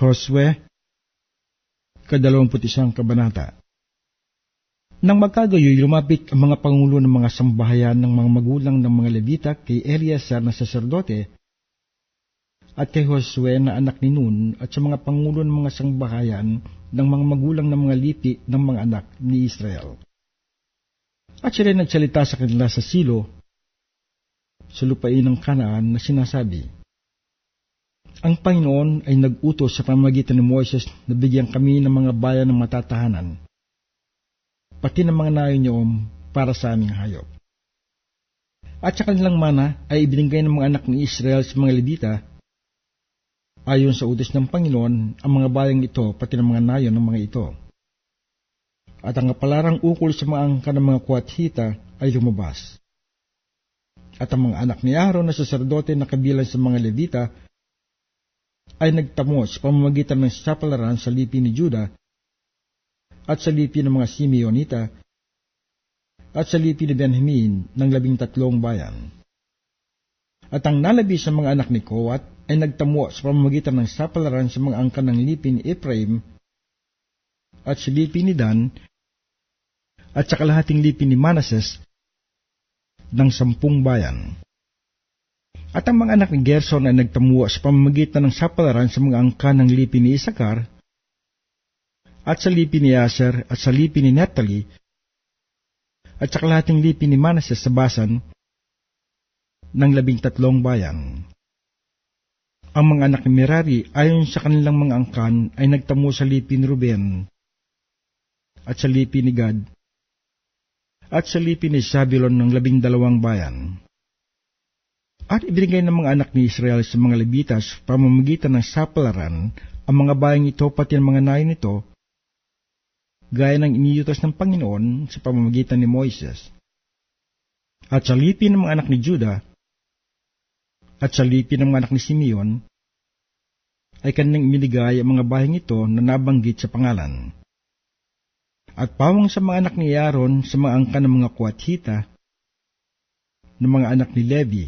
Josue, kadalawamput isang kabanata. Nang magkagayoy, lumapit ang mga pangulo ng mga sambahayan ng mga magulang ng mga Levita kay Eleazar na saserdote at kay Josue na anak ni Nun at sa mga pangulo ng mga sambahayan ng mga magulang ng mga lipi ng mga anak ni Israel. At sila nagsalita sa kanila sa silo sa lupain ng Kanaan na sinasabi, Ang Panginoon ay nag-utos sa pamagitan ni Moises na bigyan kami ng mga bayan ng matatahanan pati ng mga nayo niyoom para sa aming hayop. At sa kanilang mana ay ibinigay ng mga anak ni Israel sa mga Levita, ayon sa utos ng Panginoon, ang mga bayang ito pati ng mga nayon ng mga ito. At ang kapalarang ukol sa mga angka ng mga kuwathita ay lumabas. At ang mga anak ni Aaron na saserdote na kabilang sa mga Levita ay nagtamo sa pamamagitan ng sapalaran sa lipi ni Juda at sa lipi ng mga Simeonita, at sa lipi ni Benjamin ng labing tatlong bayan. At ang nalabi sa mga anak ni Koat ay nagtamo sa pamamagitan ng sapalaran sa mga angkan ng lipi ni Ephraim at sa lipi ni Dan at sa kalahating lipi ni Manases ng sampung bayan. At ang mga anak ni Gerson ay nagtamuwa sa pamamagitan ng sapalaran sa mga angkan ng lipi ni Isakar at sa lipi ni Aser at sa lipi ni Naphtali at sa kalahating lipi ni Manases sa Basan ng labing tatlong bayan. Ang mga anak ni Merari ayon sa kanilang mga angkan ay nagtamo sa lipi ni Ruben at sa lipi ni Gad at sa lipi ni Sabilon ng labing dalawang bayan. At ibinigay ng mga anak ni Israel sa mga Levitas pamamagitan ng sapalaran ang mga bayang ito pati ang mga nayon nito gaya ng iniutos ng Panginoon sa pamamagitan ni Moises. At sa lipi ng mga anak ni Juda, at sa lipi ng mga anak ni Simeon, ay kanilang iniligay ang mga bahing ito na nabanggit sa pangalan. At pawang sa mga anak ni Aaron sa mga angka ng mga kuwathita, ng mga anak ni Levi,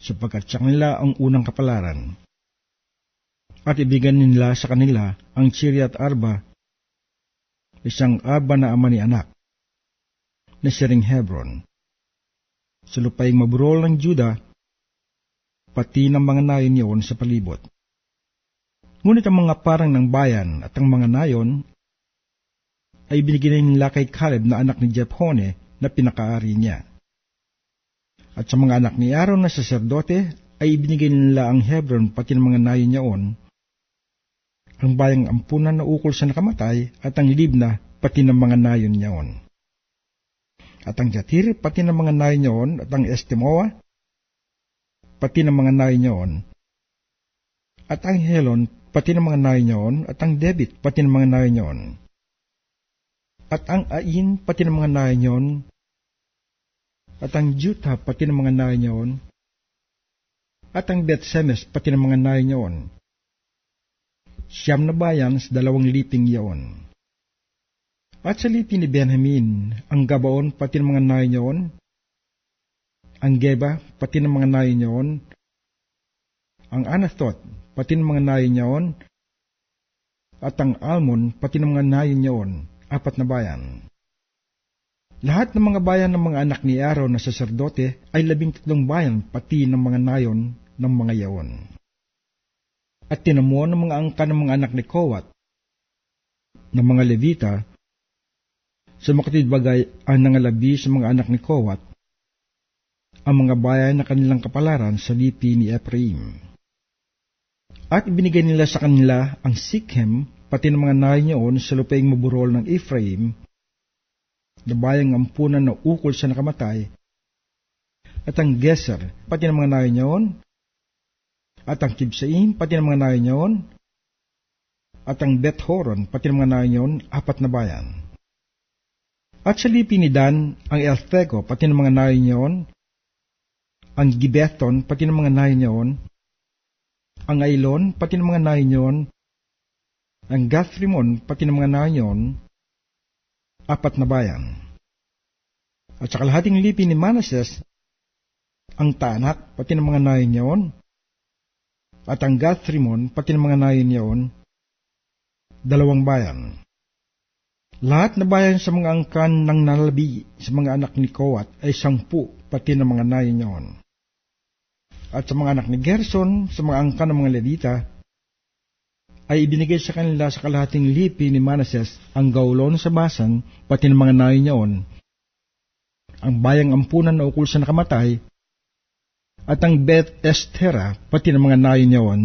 sapagkat sa kanila ang unang kapalaran. At ibigan nila sa kanila ang Chiriat Arba isang aba na ama ni anak, na siring Hebron. Sa lupaing maburol ng Juda, pati ng mga nayon niyon sa palibot. Ngunit ang mga parang ng bayan at ang mga nayon ay binigyan nila kay Caleb na anak ni Jephone na pinakaari niya. At sa mga anak ni Aaron na saserdote ay ibinigay nila ang Hebron pati ng mga nayon niyaon ang bayang ampunan na ukol sa nakamatay at ang Libna pati ng mga nayon niyaon. At ang Jatir pati ng mga nayon niyaon at ang Estimoa pati ng mga nayon niyaon. At ang Helon pati ng mga nayon niyaon at ang Debit pati ng mga nayon niyaon. At ang Ain pati ng mga nayon. At ang Juta pati ng mga nayon niyaon. At ang Betsemes pati ng mga nayon niyaon siyam na bayan sa dalawang liping yaon. At sa lipi ni Benjamin, ang Gabaon pati ng mga nayo niyon, ang Geba pati ng mga nayo niyon, ang Anathot pati ng mga nayo niyon, at ang Almon pati ng mga nayo niyon, apat na bayan. Lahat ng mga bayan ng mga anak ni Aaron na saserdote ay labing tatlong bayan pati ng mga nayon ng mga yaon at tinamuan ng mga angka ng mga anak ni Kowat, ng mga Levita, sa makatid bagay ang nangalabi sa mga anak ni Kowat, ang mga bayan na kanilang kapalaran sa lipi ni Ephraim. At ibinigay nila sa kanila ang Sikhem, pati ng mga niyoon sa lupaing maburol ng Ephraim, na bayang ampunan na ukol sa nakamatay, at ang Geser, pati ng mga nahay niyoon, at ang Kibsaim, pati ng mga nayon niyon, at ang Beth Horon, pati ng mga nayon niyon, apat na bayan. At sa lipi ni Dan, ang Elthego, pati ng mga nayon niyon, ang Gibethon, pati ng mga nayon niyon, ang Ailon, pati ng mga nayon niyon, ang Gathrimon, pati ng mga nayon apat na bayan. At sa kalahating lipi ni Manases, ang Tanak, pati ng mga nayon niyon, at ang Gathrimon, pati ng mga nayon niyaon, dalawang bayan. Lahat na bayan sa mga angkan ng nalabi sa mga anak ni Koat ay sampu, pati ng mga nayon niyaon. At sa mga anak ni Gerson, sa mga angkan ng mga Levita, ay ibinigay sa kanila sa kalahating lipi ni Manases ang gaulon sa basan, pati ng mga nayon niyaon, ang bayang ampunan na ukol sa nakamatay, at ang Beth Estera, pati ng mga nayon niyaon,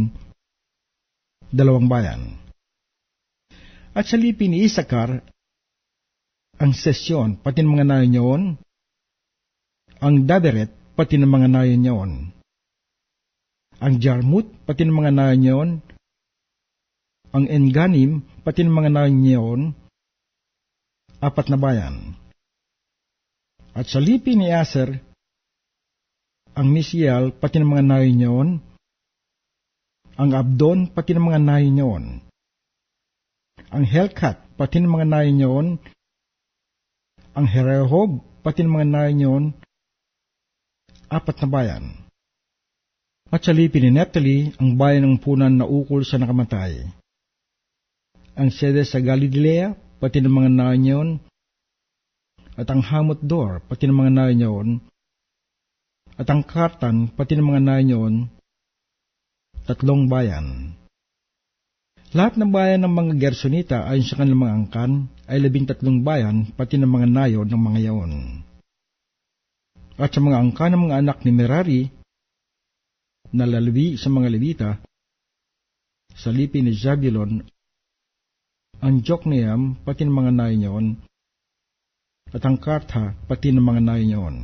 dalawang bayan. At sa lipi ni Isakar, ang Sesyon, pati ng mga nayon niyaon, ang Daberet, pati ng mga nayon niyaon, ang Jarmut, pati ng mga nayon niyaon, ang Enganim, pati ng mga nayon niyaon, apat na bayan. At sa lipi ni Aser, ang Misial, pati ng mga nayon niyaon, ang Abdon, pati ng mga nayon niyaon, ang Helkat, pati ng mga nayon niyaon, ang Herehob, pati ng mga nayon niyaon, apat na bayan. At sa lipi ni Neptali, ang bayan ng punan na ukol sa nakamatay. Ang Sede sa Galilea, pati ng mga nayon at ang Hamot Dor, pati ng mga nayon at ang Kartan, pati ng mga nayon tatlong bayan. Lahat ng bayan ng mga Gersonita ayon sa kanilang mga angkan ay labing tatlong bayan pati ng mga nayon ng mga yaon. At sa mga angkan ng mga anak ni Merari na lalawi sa mga Levita, sa lipi ni Zabulon, ang Jokneam pati ng mga nayon niyaon, at ang Kartha pati ng mga nayon niyaon.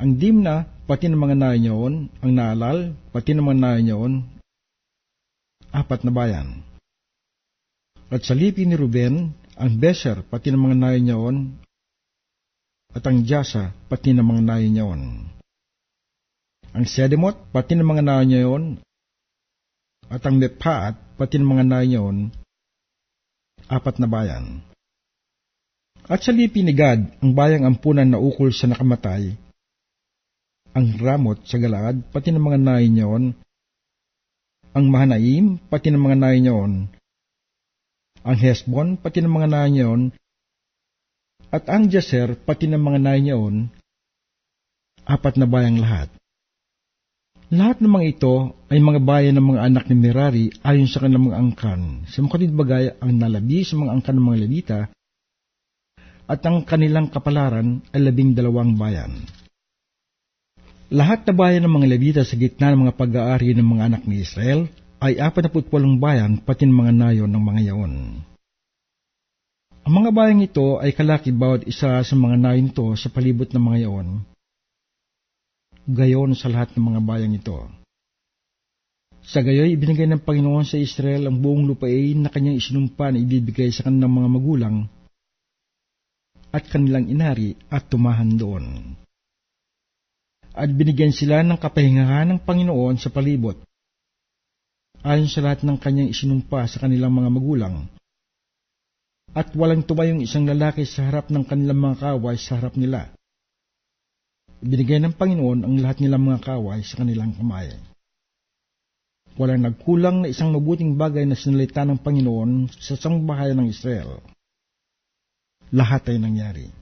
Ang Dimna pati ng mga nayon niyaon, ang Naalal pati ng mga nayon niyaon, apat na bayan. At sa lipi ni Ruben, ang Beser, pati ng mga nayon niyaon, at ang Jasa, pati ng mga nayon niyaon. Ang Sedemot, pati ng mga nayon niyaon, at ang Mepaat, pati ng mga nayon apat na bayan. At sa lipi ni Gad, ang bayang ampunan na ukol sa nakamatay, ang Ramot sa Galaad, pati ng mga nayon niyaon, ang Mahanaim, pati ng mga nayon niyaon, ang Hesbon, pati ng mga nayon niyaon, at ang Jaser, pati ng mga nayon niyaon, apat na bayang lahat. Lahat ng mga ito ay mga bayan ng mga anak ni Merari ayon sa kanilang mga angkan. Sa mga bagay ang nalabi sa mga angkan ng mga Levita, at ang kanilang kapalaran ay labing dalawang bayan. Lahat na bayan ng mga Levita sa gitna ng mga pag-aari ng mga anak ni Israel ay 48 bayan pati ng mga nayon ng mga yaon. Ang mga bayang ito ay kalaki bawat isa sa mga nayon ito sa palibot ng mga yaon. Gayon sa lahat ng mga bayang ito. Sa gayoy, ibinigay ng Panginoon sa Israel ang buong lupain na kanyang isinumpa na ibibigay sa kanilang mga magulang at kanilang inari at tumahan doon at binigyan sila ng kapahingahan ng Panginoon sa palibot. Ayon sa lahat ng kanyang isinumpa sa kanilang mga magulang. At walang tumayong isang lalaki sa harap ng kanilang mga kaway sa harap nila. Binigay ng Panginoon ang lahat nilang mga kaway sa kanilang kamay. Walang nagkulang na isang mabuting bagay na sinalita ng Panginoon sa sangbahayan ng Israel. Lahat ay nangyari.